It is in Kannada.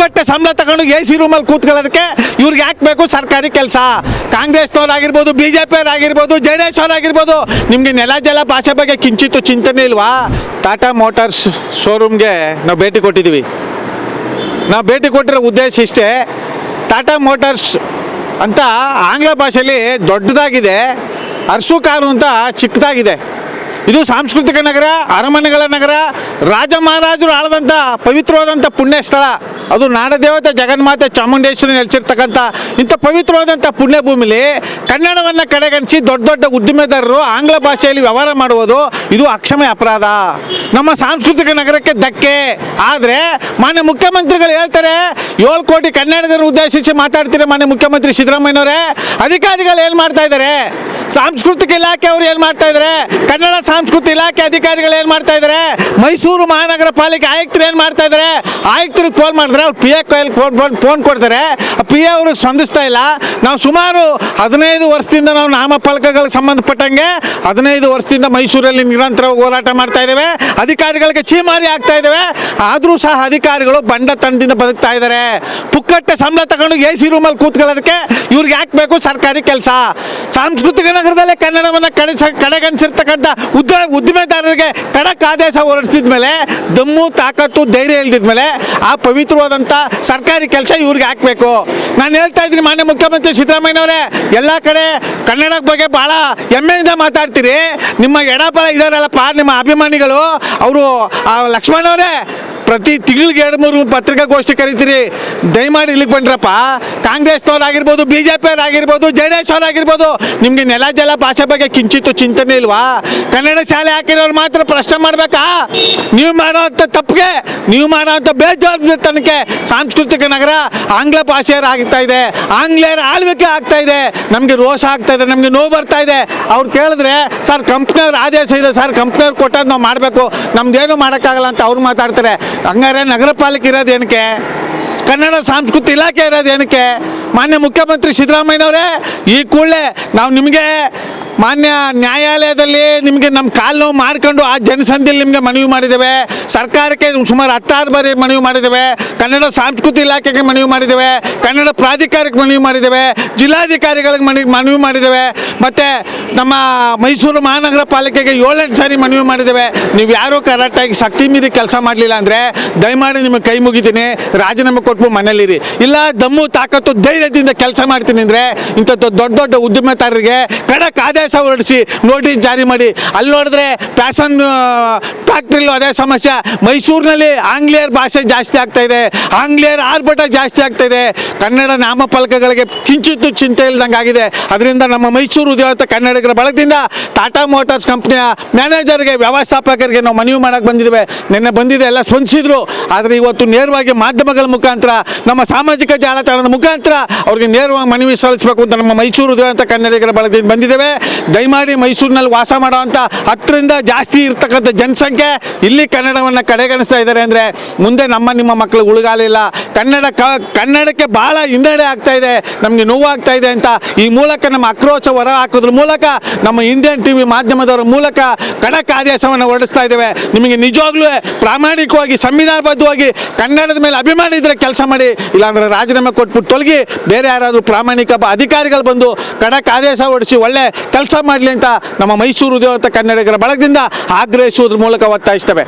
ಪುಕ್ಕಟ್ಟೆ ಸಂಬಳ ತಗೊಂಡು ಎ ಸಿ ರೂಮಲ್ಲಿ ಕೂತ್ಕೊಳ್ಳೋದಕ್ಕೆ ಇವ್ರಿಗೆ ಯಾಕೆ ಬೇಕು ಸರ್ಕಾರಿ ಕೆಲಸ? ಕಾಂಗ್ರೆಸ್ನವ್ರಾಗಿರ್ಬೋದು ಬಿ ಜೆ ಪಿಯವರಾಗಿರ್ಬೋದು ಜೆ ಡಿ ಎಸ್ ಆಗಿರ್ಬೋದು ನಿಮಗೆ ನೆಲ ಜಲ ಭಾಷೆ ಬಗ್ಗೆ ಕಿಂಚಿತ್ತು ಚಿಂತನೆ ಇಲ್ವಾ? ಟಾಟಾ ಮೋಟಾರ್ಸ್ ಶೋರೂಮ್ಗೆ ನಾವು ಭೇಟಿ ಕೊಟ್ಟಿದ್ದೀವಿ. ನಾವು ಭೇಟಿ ಕೊಟ್ಟಿರೋ ಉದ್ದೇಶ ಇಷ್ಟೇ, ಟಾಟಾ ಮೋಟಾರ್ಸ್ ಅಂತ ಆಂಗ್ಲ ಭಾಷೆಯಲ್ಲಿ ದೊಡ್ಡದಾಗಿದೆ, ಅರ್ಸು ಕಾರು ಅಂತ ಚಿಕ್ಕದಾಗಿದೆ. ಇದು ಸಾಂಸ್ಕೃತಿಕ ನಗರ, ಅರಮನೆಗಳ ನಗರ, ರಾಜ ಮಹಾರಾಜರು ಆಳದಂಥ ಪವಿತ್ರವಾದಂಥ ಪುಣ್ಯ ಸ್ಥಳ ಅದು ನಾಡದೇವತೆ ಜಗನ್ಮಾತೆ ಚಾಮುಂಡೇಶ್ವರಿ ನೆಲೆಸಿರ್ತಕ್ಕಂಥ ಇಂಥ ಪವಿತ್ರವಾದಂಥ ಪುಣ್ಯಭೂಮಿಲಿ ಕನ್ನಡವನ್ನು ಕಡೆಗಣಿಸಿ ದೊಡ್ಡ ದೊಡ್ಡ ಉದ್ದಿಮೆದಾರರು ಆಂಗ್ಲ ಭಾಷೆಯಲ್ಲಿ ವ್ಯವಹಾರ ಮಾಡುವುದು ಇದು ಅಕ್ಷಮ್ಯ ಅಪರಾಧ. ನಮ್ಮ ಸಾಂಸ್ಕೃತಿಕ ನಗರಕ್ಕೆ ಧಕ್ಕೆ. ಆದರೆ ಮಾನ್ಯ ಮುಖ್ಯಮಂತ್ರಿಗಳು ಹೇಳ್ತಾರೆ, ಏಳು ಕೋಟಿ ಕನ್ನಡಿಗರನ್ನು ಉದ್ದೇಶಿಸಿ ಮಾತಾಡ್ತೀರಾ ಮಾನ್ಯ ಮುಖ್ಯಮಂತ್ರಿ ಸಿದ್ದರಾಮಯ್ಯನವರೇ. ಅಧಿಕಾರಿಗಳು ಏನು ಮಾಡ್ತಾ ಇದ್ದಾರೆ? ಸಾಂಸ್ಕೃತಿಕ ಇಲಾಖೆ ಅವರು ಏನು ಮಾಡ್ತಾ ಇದ್ದಾರೆ ಕನ್ನಡ ಸಾಂಸ್ಕೃತಿಕ ಇಲಾಖೆ ಅಧಿಕಾರಿಗಳು ಏನು ಮಾಡ್ತಾ ಇದ್ದಾರೆ ಮೈಸೂರು ಮಹಾನಗರ ಪಾಲಿಕೆ ಆಯುಕ್ತರು ಏನು ಮಾಡ್ತಾ ಇದ್ದಾರೆ ಆಯುಕ್ತರಿಗೆ ಫೋನ್ ಮಾಡಿದ್ರೆ ಅವ್ರು ಪಿ ಎ ಕೈಯಲ್ಲಿ ಫೋನ್ ಫೋನ್ ಕೊಡ್ತಾರೆ. ಪಿ ಎ ಅವ್ರಿಗೆ ಸ್ಪಂದಿಸ್ತಾ ಇಲ್ಲ. ನಾವು ಸುಮಾರು ಹದಿನೈದು ವರ್ಷದಿಂದ ನಾವು ನಾಮಫಲಕಗಳಿಗೆ ಸಂಬಂಧಪಟ್ಟಂಗೆ ಹದಿನೈದು ವರ್ಷದಿಂದ ಮೈಸೂರಲ್ಲಿ ನಿರಂತರವಾಗಿ ಹೋರಾಟ ಮಾಡ್ತಾ ಇದ್ದೇವೆ. ಅಧಿಕಾರಿಗಳಿಗೆ ಚೀಮಾರಿ ಆಗ್ತಾ ಇದ್ದೇವೆ. ಆದರೂ ಸಹ ಅಧಿಕಾರಿಗಳು ಬಂಡ ತಂಡದಿಂದ ಬದುಕ್ತಾ ಇದ್ದಾರೆ. ಪುಕ್ಕಟ್ಟೆ ಸಂಬಳ ತಗೊಂಡು ಎ ಸಿ ರೂಮಲ್ಲಿ ಕೂತ್ಕೊಳ್ಳೋದಕ್ಕೆ ಇವ್ರಿಗೆ ಯಾಕೆ ಬೇಕು ಸರ್ಕಾರಿ ಕೆಲಸ? ಸಾಂಸ್ಕೃತಿಕ ನಗರದಲ್ಲೇ ಕನ್ನಡವನ್ನು ಕಣಿಸ ಕಡೆಗಣಿಸಿರ್ತಕ್ಕಂಥ ಉದ್ದ ಉದ್ದಿಮೆದಾರರಿಗೆ ಖಡಕ್ ಆದೇಶ ಹೊರಡಿಸಿದ ಮೇಲೆ, ದಮ್ಮು, ತಾಕತ್ತು, ಧೈರ್ಯ ಇಲ್ದಿದ ಮೇಲೆ ಆ ಪವಿತ್ರವಾದಂಥ ಸರ್ಕಾರಿ ಕೆಲಸ ಇವ್ರಿಗೆ ಹಾಕಬೇಕು. ನಾನು ಹೇಳ್ತಾ ಇದ್ದೀನಿ ಮಾನ್ಯ ಮುಖ್ಯಮಂತ್ರಿ ಸಿದ್ದರಾಮಯ್ಯನವರೇ, ಎಲ್ಲ ಕಡೆ ಕನ್ನಡ ಬಗ್ಗೆ ಭಾಳ ಹೆಮ್ಮೆಯಿಂದ ಮಾತಾಡ್ತೀರಿ. ನಿಮ್ಮ ಎಡಪಳ ಇದಾರಲ್ಲಪ್ಪ ನಿಮ್ಮ ಅಭಿಮಾನಿಗಳು, ಅವರು ಲಕ್ಷ್ಮಣವರೇ ಪ್ರತಿ ತಿಂಗಳಿಗೆ ಎರಡು ಮೂರು ಪತ್ರಿಕಾಗೋಷ್ಠಿ ಕರಿತೀರಿ. ದಯಮಾಡಿ ಇಲ್ಲಿಗೆ ಬಂದ್ರಪ್ಪ. ಕಾಂಗ್ರೆಸ್ನವ್ರಾಗಿರ್ಬೋದು ಬಿ ಜೆ ಪಿಯವರಾಗಿರ್ಬೋದು ಜೆ ಡಿ ಎಸ್ ಅವರಾಗಿರ್ಬೋದು ನಿಮಗೆ ನೆಲ ಜಲ ಭಾಷೆ ಬಗ್ಗೆ ಕಿಂಚಿತ್ತು ಚಿಂತನೆ ಇಲ್ವಾ? ಕನ್ನಡ ಶಾಲೆ ಹಾಕಿರೋರು ಮಾತ್ರ ಪ್ರಶ್ನೆ ಮಾಡಬೇಕಾ? ನೀವು ಮಾಡೋವಂಥ ತಪ್ಪಿಗೆ, ನೀವು ಮಾಡೋವಂಥ ಬೇಜವಾಬ್ದಾರಿತನಕ್ಕೆ ಸಾಂಸ್ಕೃತಿಕ ನಗರ ಆಂಗ್ಲ ಭಾಷೆಯರು ಆಗ್ತಾ ಇದೆ. ಆಂಗ್ಲೇಯರ ಆಳ್ವಿಕೆ ಆಗ್ತಾ ಇದೆ. ನಮಗೆ ರೋಷ ಆಗ್ತಾ ಇದೆ, ನಮಗೆ ನೋವು ಬರ್ತಾ ಇದೆ. ಅವ್ರು ಕೇಳಿದ್ರೆ, ಸರ್, ಕಂಪ್ನಿಯವ್ರ ಆದೇಶ ಇದೆ. ಸರ್, ಕಂಪ್ನಿಯವ್ರು ಕೊಟ್ಟದ್ದು ನಾವು ಮಾಡಬೇಕು. ನಮ್ದೇನು ಮಾಡೋಕ್ಕಾಗಲ್ಲ ಅಂತ ಅವ್ರು ಮಾತಾಡ್ತಾರೆ. ಹಂಗಾರೆ ನಗರ ಪಾಲಿಕೆ ಇರೋದು ಏನಕ್ಕೆ? ಕನ್ನಡ ಸಾಂಸ್ಕೃತಿಕ ಇಲಾಖೆ ಇರೋದು ಏನಕ್ಕೆ? ಮಾನ್ಯ ಮುಖ್ಯಮಂತ್ರಿ ಸಿದ್ದರಾಮಯ್ಯನವರೇ ಈ ಕೂಡಲೇ ನಾವು ನಿಮಗೆ ಮಾನ್ಯ ನ್ಯಾಯಾಲಯದಲ್ಲಿ ನಿಮಗೆ ನಮ್ಮ ಕಾಲು ನೋವು ಮಾಡ್ಕೊಂಡು ಆ ಜನಸಂಧಿಯಲ್ಲಿ ನಿಮಗೆ ಮನವಿ ಮಾಡಿದ್ದೇವೆ. ಸರ್ಕಾರಕ್ಕೆ ಸುಮಾರು ಹತ್ತಾರು ಬಾರಿ ಮನವಿ ಮಾಡಿದ್ದೇವೆ. ಕನ್ನಡ ಸಾಂಸ್ಕೃತಿ ಇಲಾಖೆಗೆ ಮನವಿ ಮಾಡಿದ್ದೇವೆ. ಕನ್ನಡ ಪ್ರಾಧಿಕಾರಕ್ಕೆ ಮನವಿ ಮಾಡಿದ್ದೇವೆ. ಜಿಲ್ಲಾಧಿಕಾರಿಗಳಿಗೆ ಮನವಿ ಮನವಿ ಮಾಡಿದ್ದೇವೆ. ಮತ್ತು ನಮ್ಮ ಮೈಸೂರು ಮಹಾನಗರ ಪಾಲಿಕೆಗೆ ಏಳೆಂಟು ಸಾರಿ ಮನವಿ ಮಾಡಿದ್ದೇವೆ. ನೀವು ಯಾರೂ ಕರೆಕ್ಟಾಗಿ ಶಕ್ತಿ ಮೀರಿ ಕೆಲಸ ಮಾಡಲಿಲ್ಲ ಅಂದರೆ ದಯಮಾಡಿ ನಿಮಗೆ ಕೈ ಮುಗಿತೀನಿ. ರಾಜೀನಾಮೆ ಕೊಟ್ಟು ಮನೇಲಿರಿ ಇಲ್ಲ, ದಮ್ಮು, ತಾಕತ್ತು, ಧೈರ್ಯದಿಂದ ಕೆಲಸ ಮಾಡ್ತೀನಿ ಅಂದರೆ ಇಂಥದ್ದು ದೊಡ್ಡ ದೊಡ್ಡ ಉದ್ಯಮದಾರರಿಗೆ ಖಡಕ್ ಆದೇಶ ಹೊರಡಿಸಿ ನೋಟಿಸ್ ಜಾರಿ ಮಾಡಿ. ಅಲ್ಲಿ ನೋಡಿದ್ರೆ ಫ್ಯಾಷನ್ ಫ್ಯಾಕ್ಟ್ರಿಲೂ ಅದೇ ಸಮಸ್ಯೆ. ಮೈಸೂರಿನಲ್ಲಿ ಆಂಗ್ಲೇಯರ್ ಭಾಷೆ ಜಾಸ್ತಿ ಆಗ್ತಾ ಇದೆ. ಆಂಗ್ಲೇಯರ್ ಆರ್ಭಟ ಜಾಸ್ತಿ ಆಗ್ತಾ ಇದೆ. ಕನ್ನಡ ನಾಮಫಲಕಗಳಿಗೆ ಕಿಂಚಿತ್ತು ಚಿಂತೆ ಇಲ್ದಂಗೆ ಆಗಿದೆ. ಅದರಿಂದ ನಮ್ಮ ಮೈಸೂರು ಉದ್ಯೋಗ ಕನ್ನಡಿಗರ ಬಳಗದಿಂದ ಟಾಟಾ ಮೋಟಾರ್ಸ್ ಕಂಪ್ನಿಯ ಮ್ಯಾನೇಜರ್ಗೆ, ವ್ಯವಸ್ಥಾಪಕರಿಗೆ ನಾವು ಮನವಿ ಮಾಡಕ್ಕೆ ಬಂದಿದ್ದೇವೆ. ನಿನ್ನೆ ಬಂದಿದೆ, ಎಲ್ಲ ಸ್ಪಂದಿಸಿದ್ರು. ಆದರೆ ಇವತ್ತು ನೇರವಾಗಿ ಮಾಧ್ಯಮಗಳ ಮುಖಾಂತರ, ನಮ್ಮ ಸಾಮಾಜಿಕ ಜಾಲತಾಣದ ಮುಖಾಂತರ ಅವ್ರಿಗೆ ನೇರವಾಗಿ ಮನವಿ ಸಲ್ಲಿಸಬೇಕು ಅಂತ ನಮ್ಮ ಮೈಸೂರು ಉದ್ಯೋಗ ಕನ್ನಡಿಗರ ಬಳಗದಿಂದ ಬಂದಿದ್ದೇವೆ. ದಯಮಾಡಿ ಮೈಸೂರಿನಲ್ಲಿ ವಾಸ ಮಾಡುವಂಥ ಹತ್ತರಿಂದ ಜಾಸ್ತಿ ಇರ್ತಕ್ಕಂಥ ಜನಸಂಖ್ಯೆ ಇಲ್ಲಿ ಕನ್ನಡವನ್ನು ಕಡೆಗಣಿಸ್ತಾ ಇದ್ದಾರೆ ಅಂದರೆ ಮುಂದೆ ನಮ್ಮ ನಿಮ್ಮ ಮಕ್ಕಳು ಉಳುಗಾಲಿಲ್ಲ ಕನ್ನಡ ಕನ್ನಡಕ್ಕೆ ಭಾಳ ಹಿನ್ನಡೆ ಆಗ್ತಾ ಇದೆ, ನಮಗೆ ನೋವಾಗ್ತಾ ಇದೆ ಅಂತ ಈ ಮೂಲಕ ನಮ್ಮ ಆಕ್ರೋಶ ಹೊರ ಹಾಕೋದ್ರ ಮೂಲಕ ನಮ್ಮ ಇಂಡಿಯನ್ ಟಿ ವಿ ಮಾಧ್ಯಮದವರ ಮೂಲಕ ಖಡಕ್ ಆದೇಶವನ್ನು ಹೊರಡಿಸ್ತಾ ಇದ್ದೇವೆ. ನಿಮಗೆ ನಿಜವಾಗ್ಲೂ ಪ್ರಾಮಾಣಿಕವಾಗಿ, ಸಂವಿಧಾನಬದ್ಧವಾಗಿ ಕನ್ನಡದ ಮೇಲೆ ಅಭಿಮಾನ ಇದ್ರೆ ಕೆಲಸ ಮಾಡಿ, ಇಲ್ಲಾಂದ್ರೆ ರಾಜೀನಾಮೆ ಕೊಟ್ಬಿಟ್ಟು ತೊಲಗಿ ಬೇರೆ ಯಾರಾದರೂ ಪ್ರಾಮಾಣಿಕ ಅಧಿಕಾರಿಗಳು ಬಂದು ಖಡಕ್ ಆದೇಶ ಹೊರಡಿಸಿ ಒಳ್ಳೆ ಕೆಲಸ ಮಾಡಲಿ ಅಂತ ನಮ್ಮ ಮೈಸೂರು ಉದ್ಯೋಗ ಕನ್ನಡಿಗರ ಬಳಗದಿಂದ ಆಗ್ರಹಿಸುವುದ್ರ ಮೂಲಕ ಒತ್ತಾಯಿಸ್ತೇವೆ.